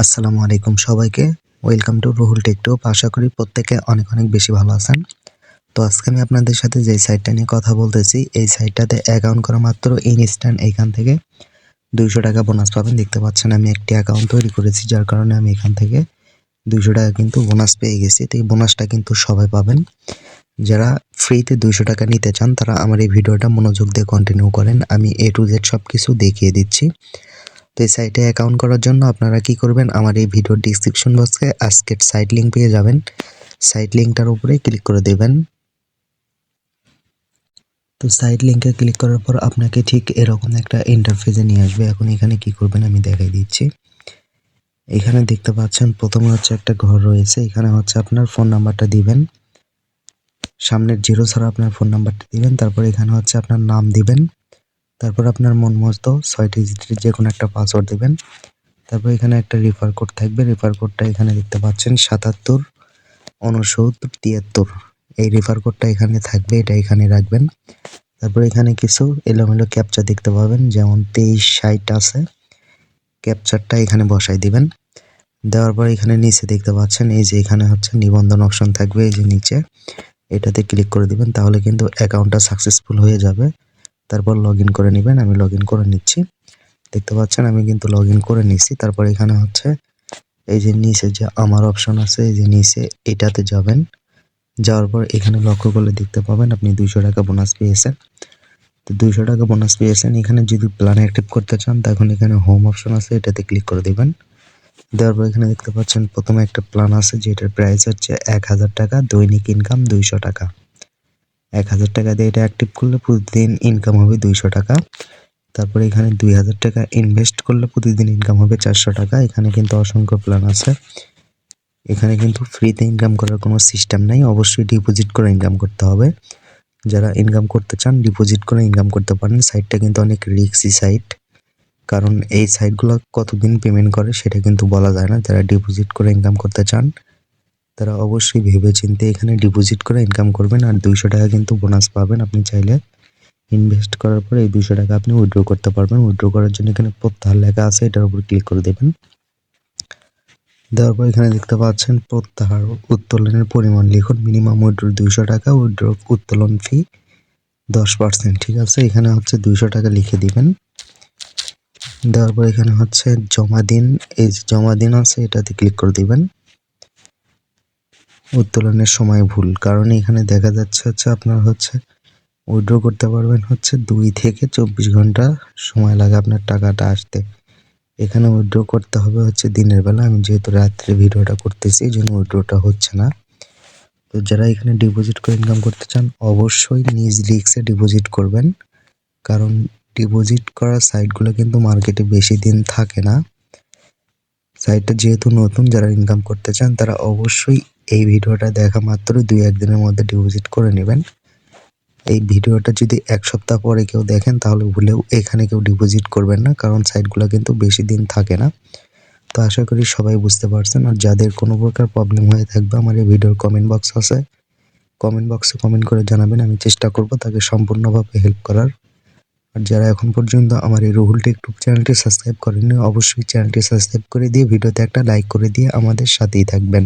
আসসালামু আলাইকুম সবাইকে। ওয়েলকাম টু রুহুল টেকটপ আশা করি প্রত্যেকে অনেক অনেক বেশি ভালো আছেন। তো আজকে আমি আপনাদের সাথে যে সাইটটা নিয়ে কথা বলতেছি, এই সাইটটাতে অ্যাকাউন্ট করা মাত্র ইনস্ট্যান্ট এইখান থেকে দুইশো টাকা বোনাস পাবেন। দেখতে পাচ্ছেন আমি একটি অ্যাকাউন্ট তৈরি করেছি, যার কারণে আমি এখান থেকে দুইশো টাকা কিন্তু বোনাস পেয়ে গেছি। তো এই বোনাসটা কিন্তু সবাই পাবেন। যারা ফ্রিতে দুইশো টাকা নিতে চান, তারা আমার এই ভিডিওটা মনোযোগ দিয়ে কন্টিনিউ করেন। আমি এ টু জেড সব কিছু দেখিয়ে দিচ্ছি। তো এই সাইটে অ্যাকাউন্ট করার জন্য আপনারা কি করবেন? আমার এই ভিডিওর ডিসক্রিপশন বক্সে আজকের সাইট লিঙ্ক পেয়ে যাবেন। সাইট লিঙ্কটার উপরে ক্লিক করে দেবেন। তো সাইট লিঙ্কে ক্লিক করার পর আপনাকে ঠিক এরকম একটা ইন্টারফেসে নিয়ে আসবে। এখন এখানে কি করবেন আমি দেখাই দিচ্ছি। এখানে দেখতে পাচ্ছেন প্রথমে হচ্ছে একটা ঘর রয়েছে। এখানে হচ্ছে আপনার ফোন নাম্বারটা দিবেন। সামনের জিরো ছাড়া আপনার ফোন নাম্বারটা দিবেন। তারপর এখানে হচ্ছে আপনার নাম দিবেন। তারপর আপনার মন মতো ছয় ডিজিটের যে কোনো একটা পাসওয়ার্ড দেবেন। তারপর এখানে একটা রেফার কোড থাকবে। রেফার কোডটা এখানে দেখতে পাচ্ছেন, সাতাত্তর উনসত্তর তিয়াত্তর। এই রেফার কোডটা এখানে থাকবে, এটা এখানে রাখবেন। তারপর এখানে কিছু এলোমেলো ক্যাপচা দেখতে পাবেন, যেমন তেইশ, ষাট আছে। ক্যাপচারটা এখানে বসাই দিবেন। দেওয়ার পর এখানে নিচে দেখতে পাচ্ছেন, এই যে এখানে হচ্ছে নিবন্ধন অপশন থাকবে, এই যে নিচে। এটাতে ক্লিক করে দিবেন, তাহলে কিন্তু অ্যাকাউন্টটা সাকসেসফুল হয়ে যাবে। তারপর লগ ইন করে নেবেন, আমি লগ ইন করে নিচ্ছি। দেখতে পাচ্ছেন, আমি কিন্তু লগ ইন করে নিচ্ছি তারপর এখানে হচ্ছে, এই যে নিচে যে আমার অপশন আছে, এই যে নিচে এটাতে যাবেন। যাওয়ার পর এখানে লক্ষ্য করলে দেখতে পাবেন, আপনি দুইশো টাকা বোনাস পেয়েছেন। তো দুইশো টাকা বোনাস পেয়েছেন। এখানে যদি প্ল্যান অ্যাক্টিভ করতে চান, তখন এখানে হোম অপশন আছে, এটাতে ক্লিক করে দেবেন। দেওয়ার পর এখানে দেখতে পাচ্ছেন, প্রথমে একটা প্ল্যান আছে, যেটার প্রাইস হচ্ছে এক হাজার টাকা, দৈনিক ইনকাম দুইশো টাকা। এক হাজার টাকা দিয়ে এটা অ্যাক্টিভ করলে প্রতিদিন ইনকাম হবে দুইশো টাকা। তারপরে এখানে দুই হাজার টাকা ইনভেস্ট করলে প্রতিদিন ইনকাম হবে চারশো টাকা। এখানে কিন্তু অসংখ্য প্ল্যান আছে। এখানে কিন্তু ফ্রিতে ইনকাম করার কোনো সিস্টেম নাই। অবশ্যই ডিপোজিট করে ইনকাম করতে হবে। যারা ইনকাম করতে চান ডিপোজিট করে ইনকাম করতে পারেন। সাইটটা কিন্তু অনেক রিক্সি সাইট কারণ এই সাইটগুলো কতদিন পেমেন্ট করে সেটা কিন্তু বলা যায় না। যারা ডিপোজিট করে ইনকাম করতে চান তারা অবশ্যই ভেবে চিনতে এখানে ডিপোজিট করে ইনকাম করবেন আর দুইশো টাকা কিন্তু বোনাস পাবেন। আপনি চাইলে ইনভেস্ট করার পরে এই দুইশো টাকা আপনি উইড্রো করতে পারবেন। উইড্রো করার জন্য এখানে প্রত্যাহার লেখা আছে, এটার উপর ক্লিক করে দেবেন। দেওয়ার পর এখানে দেখতে পাচ্ছেন প্রত্যাহার উত্তোলনের পরিমাণ লিখুন মিনিমাম উইড্রো দুইশো টাকা উইড্রো উত্তোলন ফি দশ পার্সেন্ট ঠিক আছে? এখানে হচ্ছে দুইশো টাকা লিখে দিবেন। দেওয়ার পর এখানে হচ্ছে জমা দিন, এই জমা দিন আছে, এটাতে ক্লিক করে দিবেন। উত্তোলনের সময় ভুল। কারণ এখানে দেখা যাচ্ছে হচ্ছে আপনার হচ্ছে উইড্রো করতে পারবেন হচ্ছে দুই থেকে চব্বিশ ঘণ্টা সময় লাগে আপনার টাকাটা আসতে। এখানে উইড্রো করতে হবে হচ্ছে দিনের বেলা। আমি যেহেতু রাত্রে ভিডিওটা করতেছি, এই জন্য উইড্রোটা হচ্ছে না। তো যারা এখানে ডিপোজিট করে ইনকাম করতে চান, অবশ্যই নিজ রিক্সে ডিপোজিট করবেন। কারণ ডিপোজিট করা সাইটগুলো কিন্তু মার্কেটে বেশি দিন থাকে না। সাইটটা যেহেতু নতুন, যারা ইনকাম করতে চান, তারা অবশ্যই এই ভিডিওটা দেখা মাত্র দুই একদিনের মধ্যে ডিপোজিট করে নেবেন। এই ভিডিওটা যদি এক সপ্তাহ পরে কেউ দেখেন, তাহলে ভুলেও এখানে কেউ ডিপোজিট করবেন না, কারণ সাইটগুলো কিন্তু বেশি দিন থাকে না। তো আশা করি সবাই বুঝতে পারছেন, আর যাদের কোনো প্রকার প্রবলেম হয়ে থাকবে, আমার এই ভিডিওর কমেন্ট বক্স আছে। কমেন্ট বক্সে কমেন্ট করে জানাবেন, আমি চেষ্টা করব তাকে সম্পূর্ণভাবে হেল্প করার। আর যারা এখন পর্যন্ত আমার এই রুহুল টেকটুক চ্যানেলটি সাবস্ক্রাইব করেননি, অবশ্যই চ্যানেলটি সাবস্ক্রাইব করে দিয়ে, ভিডিওতে একটা লাইক করে দিয়ে আমাদের সাথেই থাকবেন।